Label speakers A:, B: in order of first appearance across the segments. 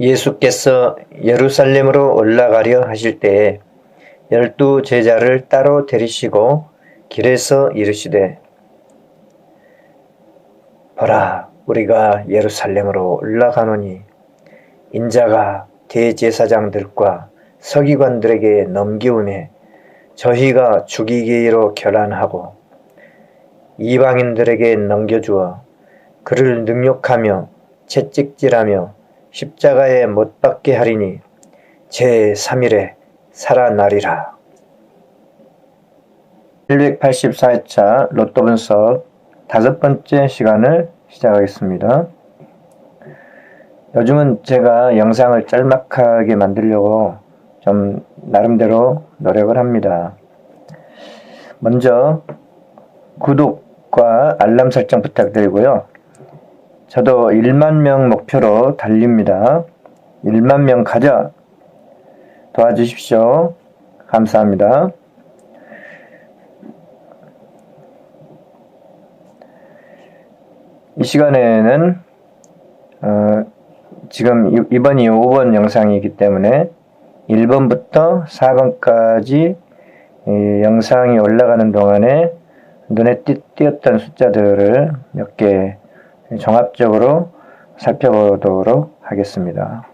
A: 예수께서 예루살렘으로 올라가려 하실 때에 열두 제자를 따로 데리시고 길에서 이르시되 보라 우리가 예루살렘으로 올라가노니 인자가 대제사장들과 서기관들에게 넘기움에 저희가 죽이기로 결단하고 이방인들에게 넘겨주어 그를 능욕하며 채찍질하며 십자가에 못 박게 하리니 제3일에 살아나리라. 184회차 로또 분석 다섯 번째 시간을 시작하겠습니다. 요즘은 제가 영상을 짤막하게 만들려고 좀 나름대로 노력을 합니다. 먼저 구독과 알람 설정 부탁드리고요. 저도 1만 명 목표로 달립니다. 1만 명 가자. 도와주십시오. 감사합니다. 이 시간에는 어, 지금 이- 이번이 5번 영상이기 때문에 1번부터 4번까지 영상이 올라가는 동안에 눈에 띄, 띄었던 숫자들을 몇 개 종합적으로 살펴보도록 하겠습니다.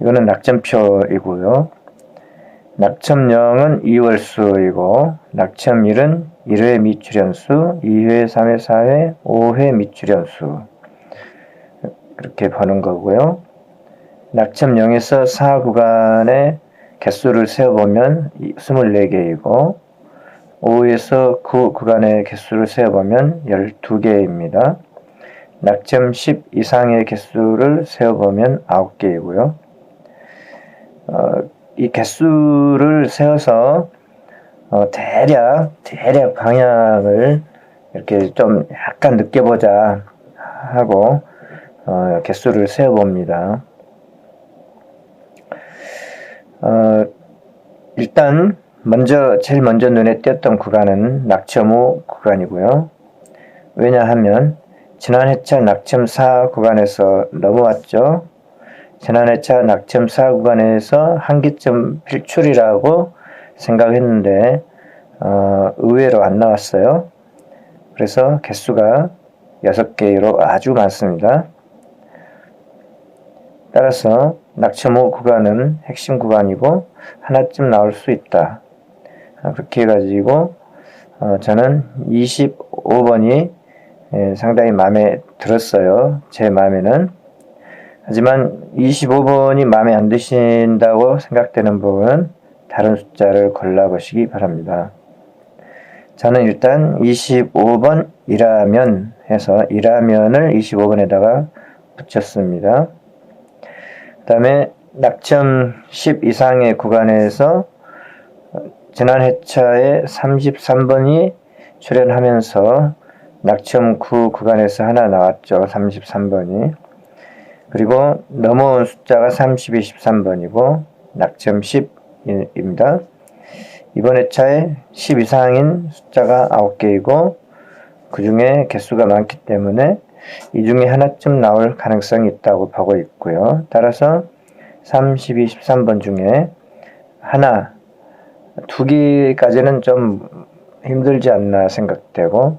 A: 이거는 낙점표이고요. 낙점 0은 2월수이고 낙점 1은 1회 미출연수, 2회, 3회, 4회, 5회 미출연수 그렇게 보는 거고요. 낙점 0에서 4 구간의 개수를 세어보면 24개이고 5에서 9 구간의 개수를 세어보면 12개입니다. 낙점 10 이상의 개수를 세어보면 9개이고요. 어, 이 개수를 세어서 어, 대략 대략 방향을 이렇게 좀 약간 느껴보자 하고 어, 개수를 세어봅니다. 어, 일단 먼저 제일 먼저 눈에 띄었던 구간은 낙점 5 구간이고요. 왜냐하면 지난 회차 낙점 4 구간에서 넘어왔죠. 지난 회차 낙점 4 구간에서 한계점 필출이라고 생각했는데 어, 의외로 안 나왔어요. 그래서 개수가 6개로 아주 많습니다. 따라서 낙점 5 구간은 핵심 구간이고 하나쯤 나올 수 있다. 아, 그렇게 해가지고 어, 저는 25번이 예, 상당히 마음에 들었어요. 제 마음에는. 하지만 25번이 마음에 안 드신다고 생각되는 부분은 다른 숫자를 골라보시기 바랍니다. 저는 일단 25번 이라면 해서 이라면을 25번에다가 붙였습니다. 그 다음에 낙점 10 이상의 구간에서 지난 회차에 33번이 출연하면서 낙점 9 구간에서 하나 나왔죠. 33번이. 그리고 넘어온 숫자가 30, 23번이고 낙점 10입니다. 이번 회차에 10 이상인 숫자가 9개이고 그 중에 개수가 많기 때문에 이 중에 하나쯤 나올 가능성이 있다고 보고 있고요. 따라서 32, 13번 중에 하나, 두 개까지는 좀 힘들지 않나 생각되고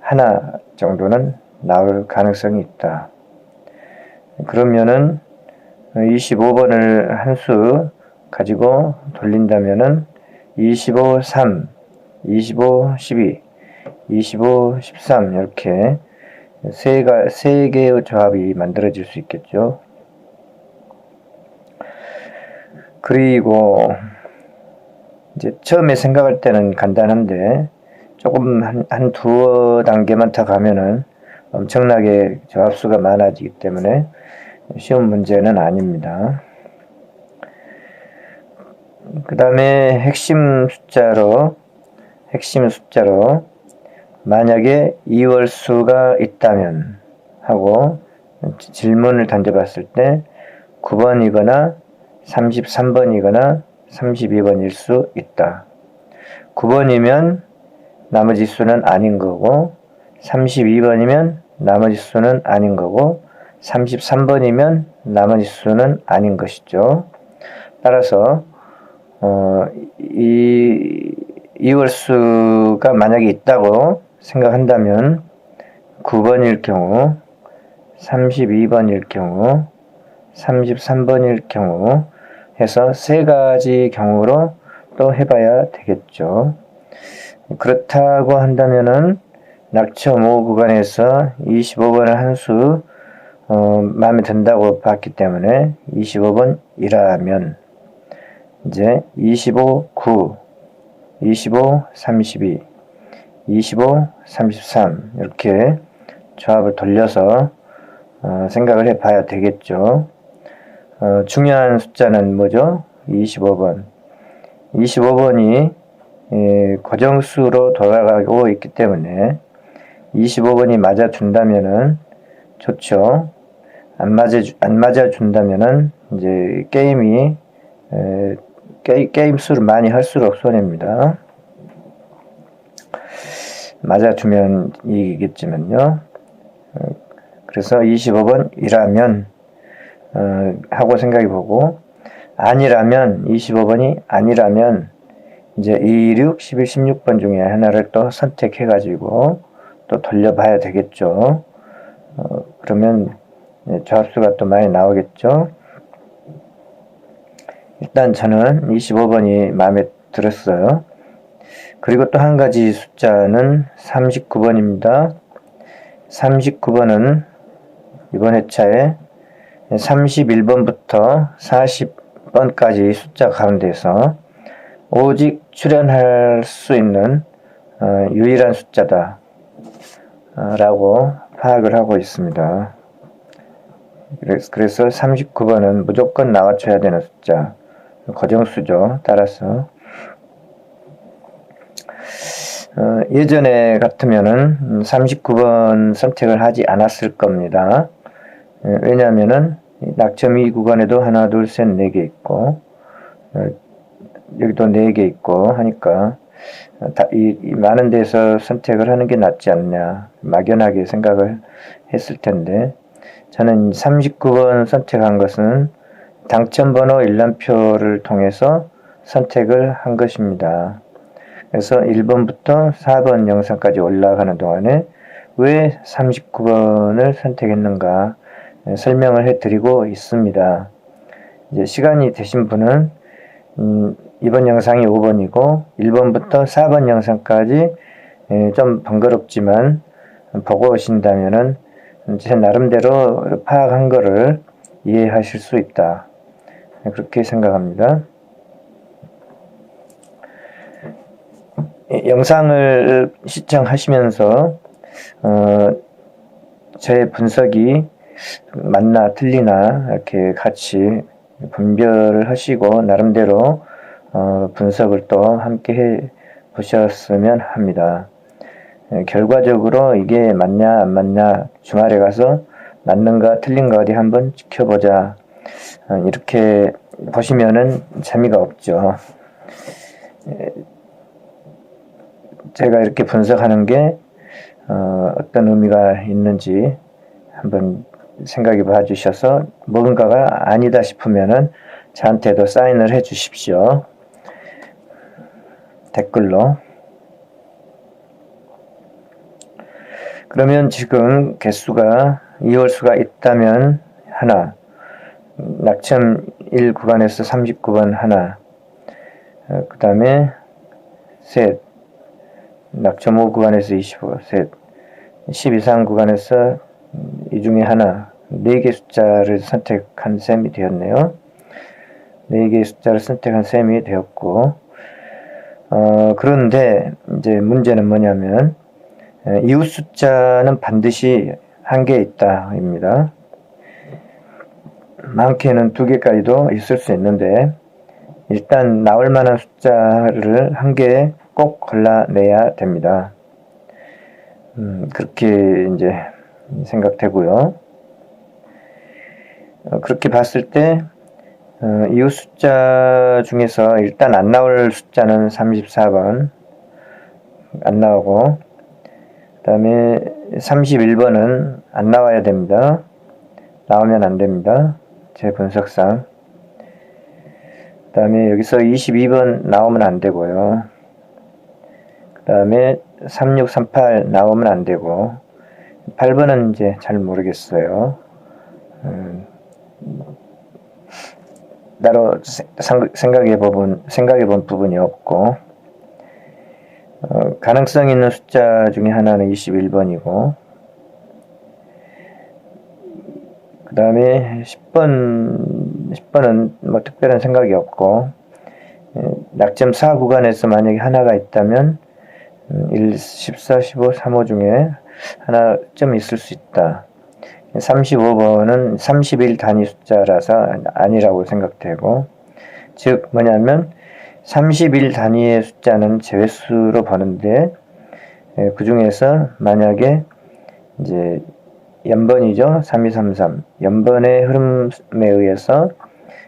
A: 하나 정도는 나올 가능성이 있다. 그러면은 25번을 한 수 가지고 돌린다면은 25, 3, 25, 12, 25, 13 이렇게 세가 세 개의 조합이 만들어질 수 있겠죠. 그리고 이제 처음에 생각할 때는 간단한데 조금 한, 한 두어 단계만 더 가면은 엄청나게 조합수가 많아지기 때문에 쉬운 문제는 아닙니다. 그 다음에 핵심 숫자로 핵심 숫자로 만약에 2월 수가 있다면 하고 질문을 던져봤을 때 9번이거나 33번이거나 32번일 수 있다. 9번이면 나머지 수는 아닌 거고 32번이면 나머지 수는 아닌 거고 33번이면 나머지 수는 아닌 것이죠. 따라서 어, 이 이월수가 만약에 있다고 생각한다면 9번일 경우, 32번일 경우, 33번일 경우 해서 세 가지 경우로 또 해봐야 되겠죠. 그렇다고 한다면은 낙점 5 구간에서 25번을 한수 어, 마음에 든다고 봤기 때문에 25번이라면 이제 25, 9, 25, 32, 25, 33 이렇게 조합을 돌려서 어, 생각을 해 봐야 되겠죠. 어, 중요한 숫자는 뭐죠? 25번. 25번이 예, 고정수로 돌아가고 있기 때문에 25번이 맞아준다면은 좋죠. 안 맞아 안 맞아 준다면은 이제 게임이 에, 게, 게임 수를 많이 할수록 손해입니다. 맞아주면 이기겠지만요. 어, 그래서 25번이라면 어, 하고 생각해 보고 아니라면 25번이 아니라면 이제 2, 6, 11, 16번 중에 하나를 또 선택해 가지고 또 돌려봐야 되겠죠. 어, 그러면 조합수가 또 많이 나오겠죠. 일단 저는 25번이 마음에 들었어요. 그리고 또 한 가지 숫자는 39번입니다. 39번은 이번 회차에 31번부터 40번까지 숫자 가운데서 오직 출연할 수 있는 어, 유일한 숫자다 라고 파악을 하고 있습니다. 그래서 39번은 무조건 나와줘야 되는 숫자 거정수죠. 따라서 어, 예전에 같으면은 39번 선택을 하지 않았을 겁니다. 예, 왜냐하면은 낙점이 구간에도 하나, 둘, 셋, 네 개 있고 어, 여기도 네 개 있고 하니까 다, 이, 이, 많은 데서 선택을 하는 게 낫지 않냐 막연하게 생각을 했을 텐데 저는 39번 선택한 것은 당첨번호 일람표를 통해서 선택을 한 것입니다. 그래서 1번부터 4번 영상까지 올라가는 동안에 왜 39번을 선택했는가 설명을 해드리고 있습니다. 이제 시간이 되신 분은 음, 이번 영상이 5번이고 1번부터 4번 영상까지 좀 번거롭지만 보고 오신다면은 제 나름대로 파악한 거를 이해하실 수 있다. 그렇게 생각합니다. 영상을 시청하시면서 어, 제 분석이 맞나 틀리나 이렇게 같이 분별을 하시고 나름대로 어, 분석을 또 함께 해 보셨으면 합니다. 예, 결과적으로 이게 맞냐 안 맞냐 주말에 가서 맞는가 틀린가 어디 한번 지켜보자 어, 이렇게 보시면은 재미가 없죠. 예, 제가 이렇게 분석하는 게 어, 떤 의미가 있는지 한번 생각해 봐 주셔서 뭔가가 아니다 싶으면은 저한테도 사인을 해 주십시오. 댓글로. 그러면 지금 개수가 2월 수가 있다면 하나, 낙점 1 구간에서 39번 하나, 어, 그 다음에 셋, 낙점 5 구간에서 25, 셋, 12상 구간에서 이 중에 하나, 4개 숫자를 선택한 셈이 되었네요. 4개의 숫자를 선택한 셈이 되었고, 어, 그런데 이제 문제는 뭐냐면, 이웃 숫자는 반드시 한 개 있다입니다. 많게는 두 개까지도 있을 수 있는데 일단 나올 만한 숫자를 한개꼭 골라내야 됩니다. 음, 그렇게 이제 생각되고요. 어, 그렇게 봤을 때 어, 이웃 숫자 중에서 일단 안 나올 숫자는 34번 안 나오고 그 다음에 31번은 안 나와야 됩니다. 나오면 안 됩니다. 제 분석상. 그 다음에 여기서 22번 나오면 안 되고요. 그 다음에 3638 나오면 안 되고 8번은 이제 잘 모르겠어요. 음, 따로 생각해 본 생각해 본 부분이 없고 어, 가능성 있는 숫자 중에 하나는 21번이고 그 다음에 10번 10번은 뭐 특별한 생각이 없고 에, 낙점 4 구간에서 만약에 하나가 있다면 음, 1, 14, 15, 35 중에 하나 좀 있을 수 있다. 35번은 31 단위 숫자라서 아니라고 생각되고 즉 뭐냐면 31 단위의 숫자는 제외수로 보는데 그 중에서 만약에 이제 연번이죠 3233 연번의 흐름에 의해서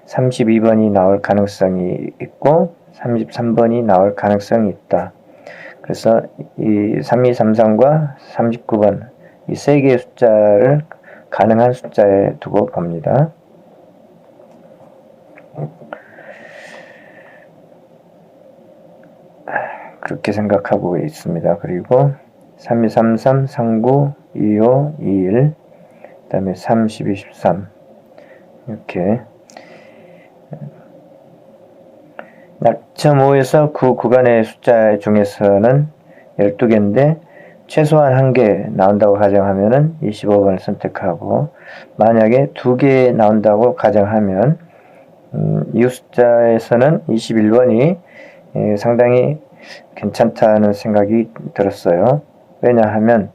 A: 32번이 나올 가능성이 있고 33번이 나올 가능성이 있다. 그래서 이 3233과 39번 이 세 개의 숫자를 가능한 숫자에 두고 봅니다. 그렇게 생각하고 있습니다. 그리고 3233, 39, 25, 21, 그 다음에 30, 23 이렇게 낙점 5에서 9 구간의 숫자 중에서는 12개인데 최소한 한 개 나온다고 가정하면은 25번을 선택하고 만약에 두 개 나온다고 가정하면 음, 이 숫자에서는 21번이 예, 상당히 괜찮다는 생각이 들었어요. 왜냐하면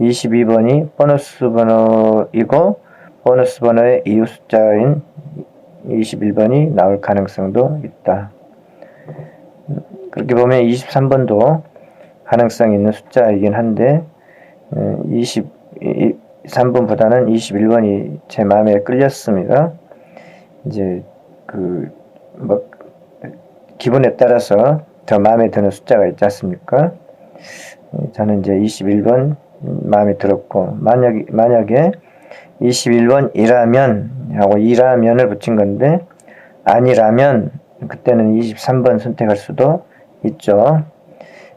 A: 22번이 보너스 번호이고 보너스 번호의 이후 숫자인 21번이 나올 가능성도 있다. 음, 그렇게 보면 23번도 가능성 있는 숫자이긴 한데 23번보다는 21번이 제 마음에 끌렸습니다. 이제 그뭐 기분에 따라서 더 마음에 드는 숫자가 있지 않습니까? 저는 이제 21번 마음에 들었고 만약 만약에 21번이라면 하고 이라면을 붙인 건데 아니라면 그때는 23번 선택할 수도 있죠.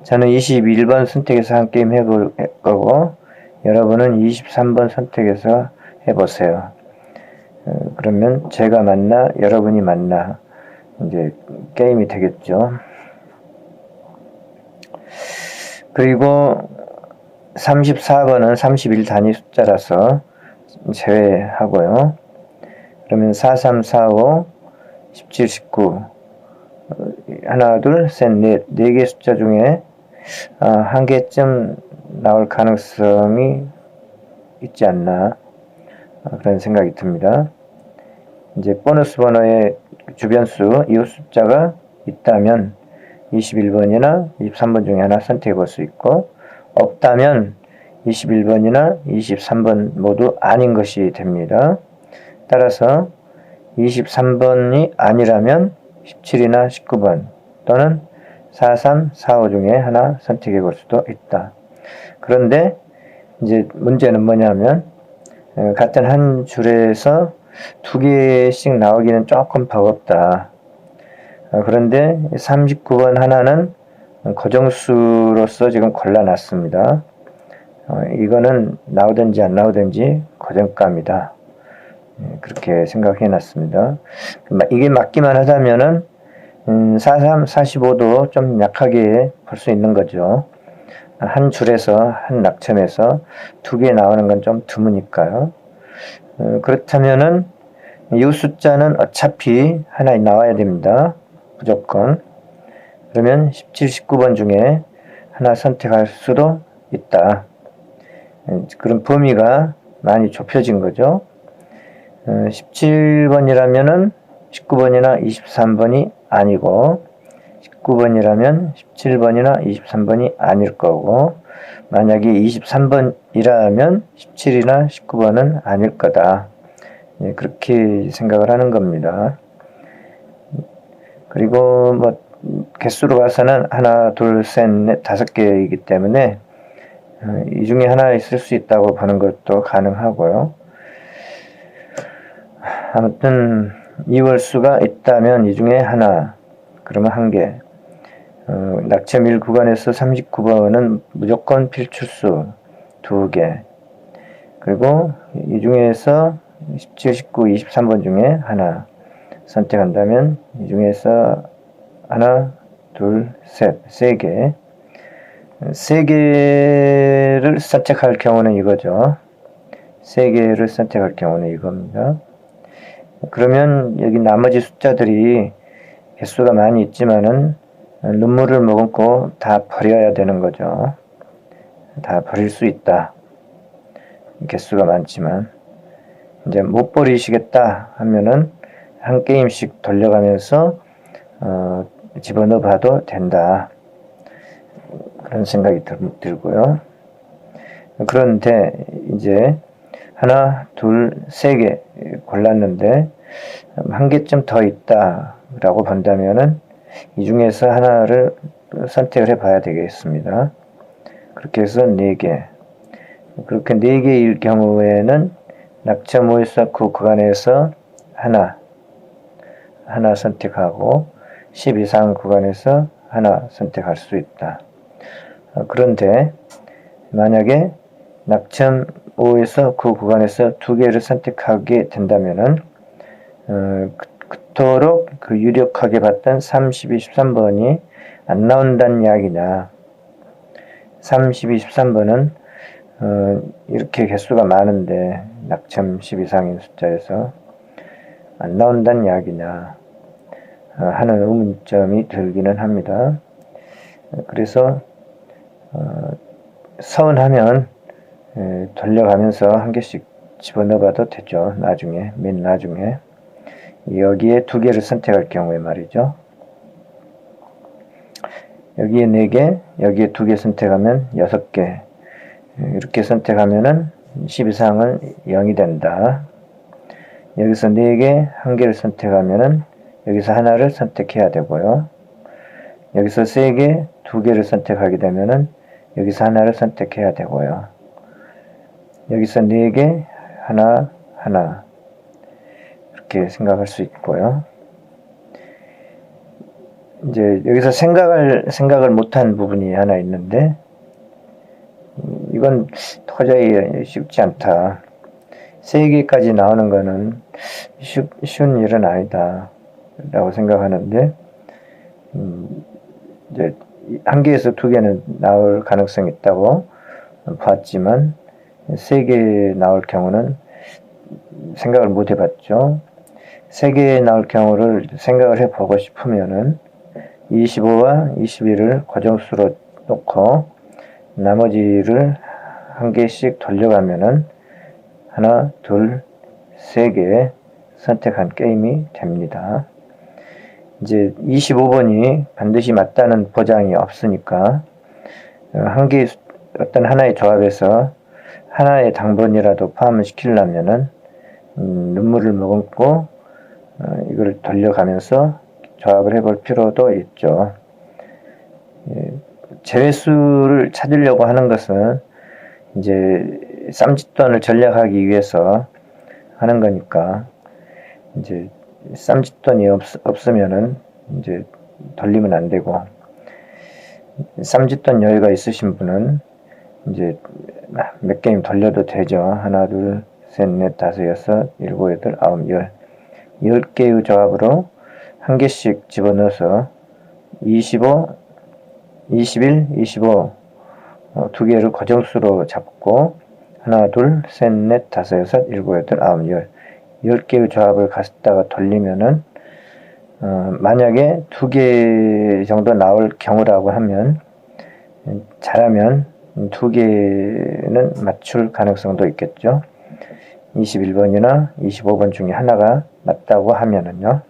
A: 저는 21번 선택해서 한 게임 해볼 거고 여러분은 23번 선택해서 해보세요. 어, 그러면 제가 맞나 여러분이 맞나 이제 게임이 되겠죠. 그리고 34번은 31 단위 숫자라서 제외하고요. 그러면 43, 45, 17, 19 하나, 둘, 셋, 넷, 네 개 숫자 중에 아, 한 개쯤 나올 가능성이 있지 않나 아, 그런 생각이 듭니다. 이제 보너스 번호의 주변수 이웃 숫자가 있다면 21번이나 23번 중에 하나 선택해 볼 수 있고 없다면 21번이나 23번 모두 아닌 것이 됩니다. 따라서 23번이 아니라면 17이나 19번 또는 43, 45 중에 하나 선택해 볼 수도 있다. 그런데 이제 문제는 뭐냐면 어, 같은 한 줄에서 두 개씩 나오기는 조금 버겁다. 어, 그런데 39번 하나는 고정수로서 지금 골라놨습니다. 어, 이거는 나오든지 안 나오든지 고정감이다. 예, 그렇게 생각해 놨습니다. 이게 맞기만 하다면은 음, 43, 45도 좀 약하게 볼 수 있는 거죠. 한 줄에서 한 낙점에서 두 개 나오는 건 좀 드무니까요. 어, 그렇다면은 이 숫자는 어차피 하나 나와야 됩니다. 무조건. 그러면 17, 19번 중에 하나 선택할 수도 있다. 예, 그런 범위가 많이 좁혀진 거죠. 17번이라면은 19번이나 23번이 아니고 19번이라면 17번이나 23번이 아닐 거고 만약에 23번이라면 17이나 19번은 아닐 거다. 네, 그렇게 생각을 하는 겁니다. 그리고 뭐 개수로 봐서는 하나, 둘, 셋, 넷, 다섯 개이기 때문에 어, 이 중에 하나 있을 수 있다고 보는 것도 가능하고요. 아무튼 이월수가 있다면 이 중에 하나 그러면 한 개. 어, 1 구간에서 39번은 무조건 필출수 두 개. 그리고 이 중에서 17, 19, 23번 중에 하나 선택한다면 이 중에서 하나, 둘, 셋, 세 개. 세 개를 선택할 경우는 이거죠. 세 개를 선택할 경우는 이겁니다. 그러면 여기 나머지 숫자들이 개수가 많이 있지만은 눈물을 머금고 다 버려야 되는 거죠. 다 버릴 수 있다. 개수가 많지만 이제 못 버리시겠다 하면은 한 게임씩 돌려가면서 어, 집어넣어 봐도 된다. 그런 생각이 들, 들고요. 그런데 이제 하나, 둘, 세 개 골랐는데 한 개쯤 더 있다라고 본다면은 이 중에서 하나를 선택을 해봐야 되겠습니다. 그렇게 해서 네 개. 그렇게 네 개일 경우에는 5에서 그 구간에서 하나, 하나 선택하고 10 이상 구간에서 하나 선택할 수 있다. 어, 그런데 만약에 낙점 5에서 그 구간에서 두 개를 선택하게 된다면은 어, 그토록 그 유력하게 봤던 30, 23번이 안 나온다는 이야기냐. 30, 23번은 어, 이렇게 개수가 많은데 낙점 10 이상인 숫자에서 안 나온다는 이야기냐 어, 하는 의문점이 들기는 합니다. 그래서 어, 서운하면 에, 돌려가면서 한 개씩 집어넣어봐도 되죠. 나중에 맨 나중에 여기에 두 개를 선택할 경우에 말이죠. 여기에 네 개, 여기에 두개 선택하면 여섯 개. 이렇게 선택하면은 10 이상은 0이 된다. 여기서 네 개, 한 개를 선택하면은 여기서 하나를 선택해야 되고요. 여기서 세 개, 두 개를 선택하게 되면은 여기서 하나를 선택해야 되고요. 여기서 네 개, 하나, 하나. 이렇게 생각할 수 있고요. 이제 여기서 생각을, 생각을 못한 부분이 하나 있는데, 음, 이건 도저히 쉽지 않다. 세 개까지 나오는 거는 쉽, 쉬운 일은 아니다. 라고 생각하는데, 음, 이제 한 개에서 두 개는 나올 가능성이 있다고 봤지만, 세개 나올 경우는 생각을 못 해봤죠. 세개 나올 경우를 생각을 해보고 싶으면은 25와 21을 고정수로 놓고 나머지를 한 개씩 돌려가면은 하나, 둘, 세 개 선택한 게임이 됩니다. 이제 25번이 반드시 맞다는 보장이 없으니까 한 개, 어떤 하나의 조합에서 하나의 당번이라도 포함을 시키려면은 음, 눈물을 머금고 어, 이걸 돌려가면서 조합을 해볼 필요도 있죠. 예, 제외수를 찾으려고 하는 것은 이제 쌈짓돈을 전략하기 위해서 하는 거니까 이제 쌈짓돈이 없, 없으면은 이제 돌리면 안 되고 쌈짓돈 여유가 있으신 분은 이제 몇 게임 돌려도 되죠. 하나, 둘, 셋, 넷, 다섯, 여섯, 일곱, 여덟, 아홉, 열. 열 개의 조합으로 한 개씩 집어넣어서 25, 21, 25, 어, 두 개를 고정수로 잡고 하나, 둘, 셋, 넷, 다섯, 여섯, 일곱, 여덟, 아홉, 열. 열 개의 조합을 갖다가 돌리면은 어, 만약에 두 개 정도 나올 경우라고 하면 잘하면 두 개는 맞출 가능성도 있겠죠. 21번이나 25번 중에 하나가 맞다고 하면은요.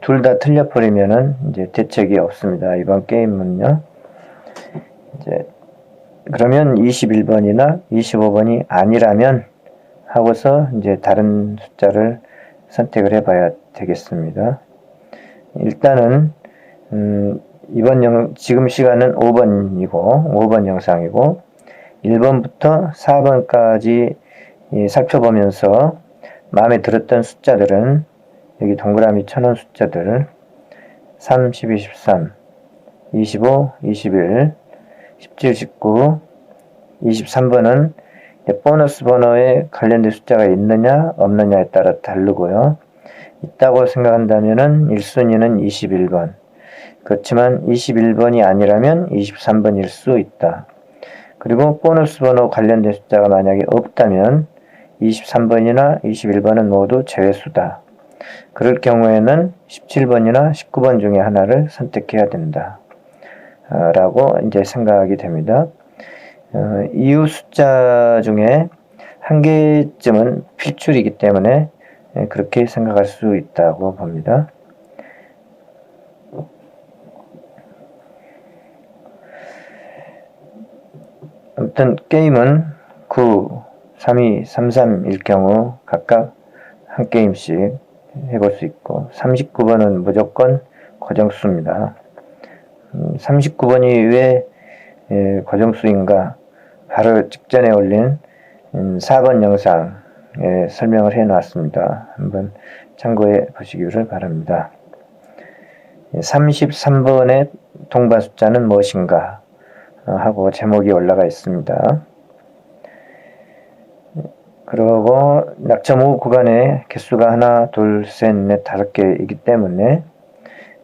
A: 둘 다 틀려버리면은 이제 대책이 없습니다. 이번 게임은요. 이제 그러면 21번이나 25번이 아니라면 하고서 이제 다른 숫자를 선택을 해봐야 되겠습니다. 일단은 음, 이번 영, 지금 시간은 5번이고, 5번 영상이고, 1번부터 4번까지 살펴보면서 마음에 들었던 숫자들은 여기 동그라미 쳐놓은 숫자들 3, 12, 13, 25, 21, 17, 19, 23번은 보너스 번호에 관련된 숫자가 있느냐 없느냐에 따라 다르고요. 있다고 생각한다면 1순위는 21번. 그렇지만 21번이 아니라면 23번일 수 있다. 그리고 보너스 번호 관련된 숫자가 만약에 없다면 23번이나 21번은 모두 제외수다. 그럴 경우에는 17번이나 19번 중에 하나를 선택해야 된다. 아, 라고 이제 생각이 됩니다. 어, 이후 숫자 중에 한 개쯤은 필출이기 때문에 예, 그렇게 생각할 수 있다고 봅니다. 아무튼 게임은 9, 3, 2, 3, 3일 경우 각각 한 게임씩 해볼 수 있고 39번은 무조건 고정수입니다. 39번이 음, 왜 예, 고정수인가 바로 직전에 올린 4번 음, 영상에 설명을 해 놨습니다. 한번 참고해 보시기를 바랍니다. 33번의 동반 숫자는 무엇인가 어, 하고 제목이 올라가 있습니다. 그리고 낙점 후 구간의 개수가 하나, 둘, 셋, 넷, 다섯 개이기 때문에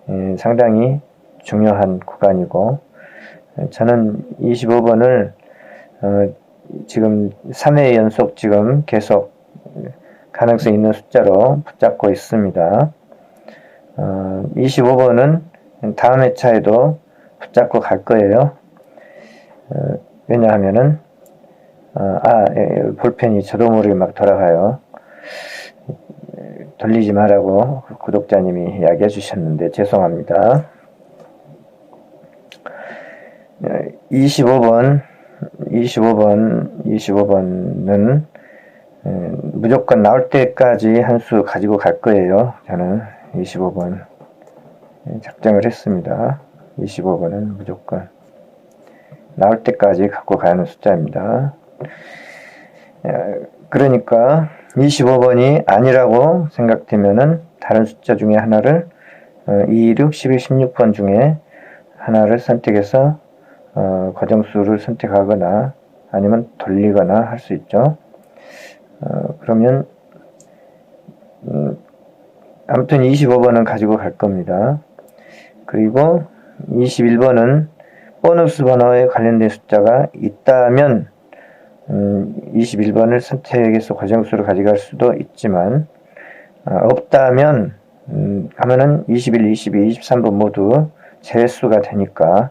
A: 예, 상당히 중요한 구간이고 저는 25번을 어, 지금 3회 연속 지금 계속 가능성 있는 숫자로 붙잡고 있습니다. 어, 25번은 다음 회차에도 붙잡고 갈 거예요. 어, 왜냐하면은 어, 아 예, 볼펜이 저도 모르게 막 돌아가요. 돌리지 말라고 구독자님이 이야기해 주셨는데 죄송합니다. 25번, 25번, 25번은 무조건 나올 때까지 한 수 가지고 갈 거예요. 저는 25번 작정을 했습니다. 25번은 무조건 나올 때까지 갖고 가는 숫자입니다. 그러니까 25번이 아니라고 생각되면은 다른 숫자 중에 하나를 2, 6, 11, 16번 중에 하나를 선택해서 어, 과정수를 선택하거나 아니면 돌리거나 할 수 있죠. 어, 그러면 음, 아무튼 25번은 가지고 갈 겁니다. 그리고 21번은 보너스 번호에 관련된 숫자가 있다면 음, 21번을 선택해서 과정수를 가져갈 수도 있지만 어, 없다면 음, 하면은 21, 22, 23번 모두 제수가 되니까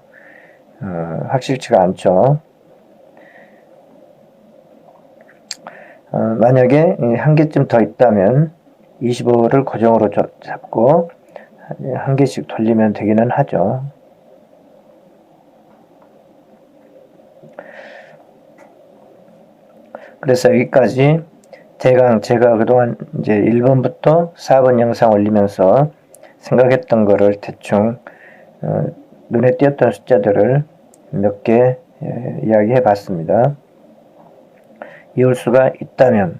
A: 어, 확실치가 않죠. 어, 만약에 한 개쯤 더 있다면 25를 고정으로 잡고 한 개씩 돌리면 되기는 하죠. 그래서 여기까지 대강 제가 그동안 이제 1번부터 4번 영상 올리면서 생각했던 거를 대충 어, 눈에 띄었던 숫자들을 몇개 예, 이야기해 봤습니다. 이올 수가 있다면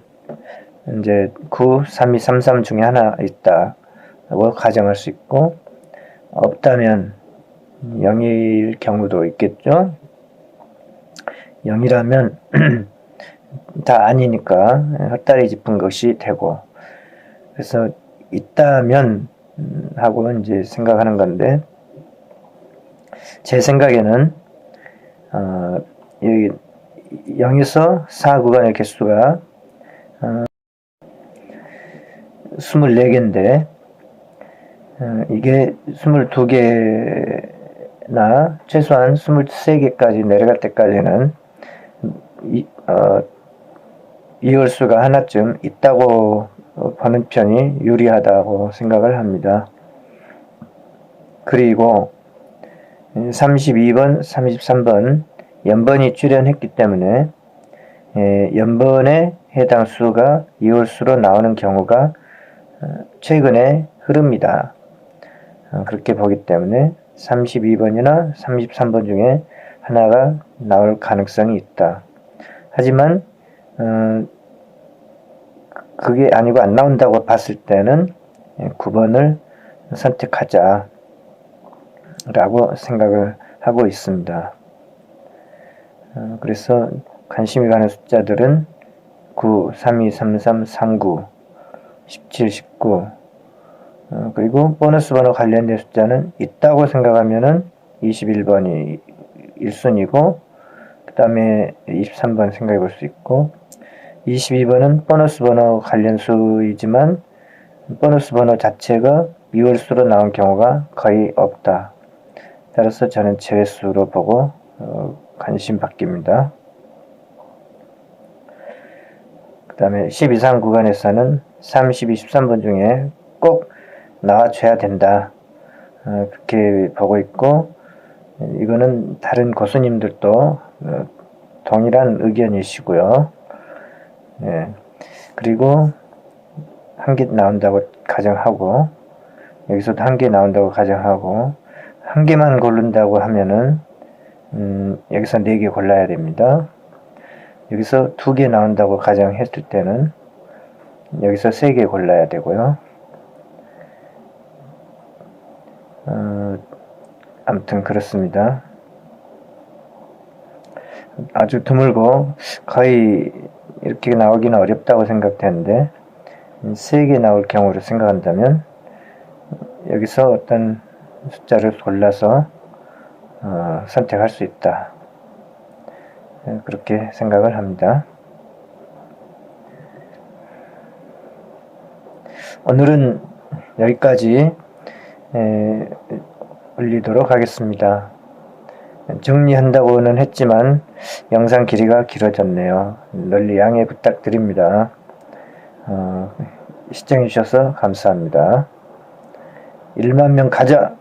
A: 이제 9, 3, 2, 3, 3 중에 하나 있다고 가정할 수 있고 없다면 0일 경우도 있겠죠. 0이라면 다 아니니까 헛다리 짚은 것이 되고. 그래서 있다면 하고 이제 생각하는 건데 제 생각에는 어, 여기 0에서 4 구간의 개수가 어, 24개인데 어, 이게 22개나 최소한 23개까지 내려갈 때까지는 이, 어, 이월수가 하나쯤 있다고 보는 편이 유리하다고 생각을 합니다. 그리고 32번, 33번 연번이 출연했기 때문에 예, 연번에 해당 수가 2월수로 나오는 경우가 어, 최근에 흐릅니다. 어, 그렇게 보기 때문에 32번이나 33번 중에 하나가 나올 가능성이 있다. 하지만 어, 그게 아니고 안 나온다고 봤을 때는 9번을 선택하자 라고 생각을 하고 있습니다. 어, 그래서 관심이 가는 숫자들은 9, 32, 33, 39, 17, 19 어, 그리고 보너스 번호 관련된 숫자는 있다고 생각하면은 21번이 1순위고 그 다음에 23번 생각해 볼 수 있고 22번은 보너스 번호 관련 수이지만 보너스 번호 자체가 미월수로 나온 경우가 거의 없다. 따라서 저는 제외수로 보고 어, 관심 바뀝니다. 그 다음에 12상 구간에서는 30, 23번 중에 꼭 나와줘야 된다. 어, 그렇게 보고 있고 이거는 다른 고수님들도 어, 동일한 의견이시고요. 예. 그리고 한 개 나온다고 가정하고 여기서도 한 개 나온다고 가정하고 한 개만 고른다고 하면은 음, 여기서 네 개 골라야 됩니다. 여기서 두 개 나온다고 가정했을 때는 여기서 세 개 골라야 되고요. 어, 아무튼 그렇습니다. 아주 드물고 거의 이렇게 나오기는 어렵다고 생각되는데 세개 나올 경우를 생각한다면 여기서 어떤 숫자를 골라서 어, 선택할 수 있다. 네, 그렇게 생각을 합니다. 오늘은 여기까지 에, 올리도록 하겠습니다. 정리한다고는 했지만 영상 길이가 길어졌네요. 널리 양해 부탁드립니다. 어, 시청해주셔서 감사합니다. 1만 명 가자!